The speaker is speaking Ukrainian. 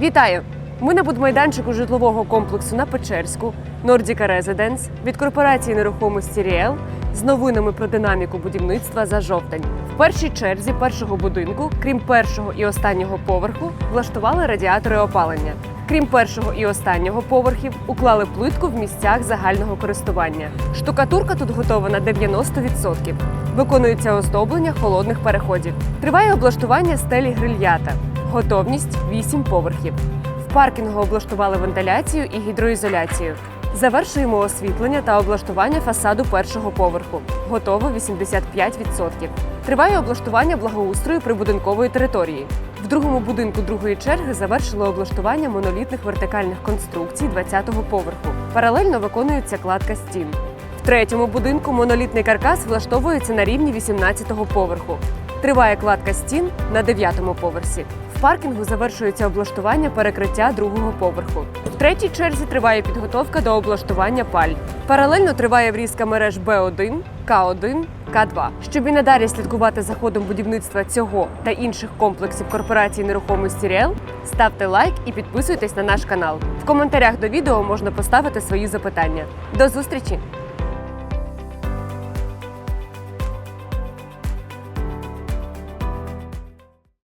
Вітаю! Ми на будмайданчику житлового комплексу на Печерську, Nordica Residence від корпорації нерухомості Ріел з новинами про динаміку будівництва за жовтень. В першій черзі першого будинку, крім першого і останнього поверху, влаштували радіатори опалення. Крім першого і останнього поверхів, уклали плитку в місцях загального користування. Штукатурка тут готова на 90%. Виконується оздоблення холодних переходів. Триває облаштування стелі грильята. Готовність 8 поверхів. В паркінгу облаштували вентиляцію і гідроізоляцію. Завершуємо освітлення та облаштування фасаду першого поверху. Готово 85%. Триває облаштування благоустрою прибудинкової території. В другому будинку другої черги завершили облаштування монолітних вертикальних конструкцій 20-го поверху. Паралельно виконується кладка стін. В третьому будинку монолітний каркас влаштовується на рівні 18-го поверху. Триває кладка стін на 9-му поверсі. Паркінгу завершується облаштування перекриття другого поверху. В третій черзі триває підготовка до облаштування паль. Паралельно триває врізка мереж Б1, К1, К2. Щоб і надалі слідкувати за ходом будівництва цього та інших комплексів корпорації нерухомості Ріел, ставте лайк і підписуйтесь на наш канал. В коментарях до відео можна поставити свої запитання. До зустрічі!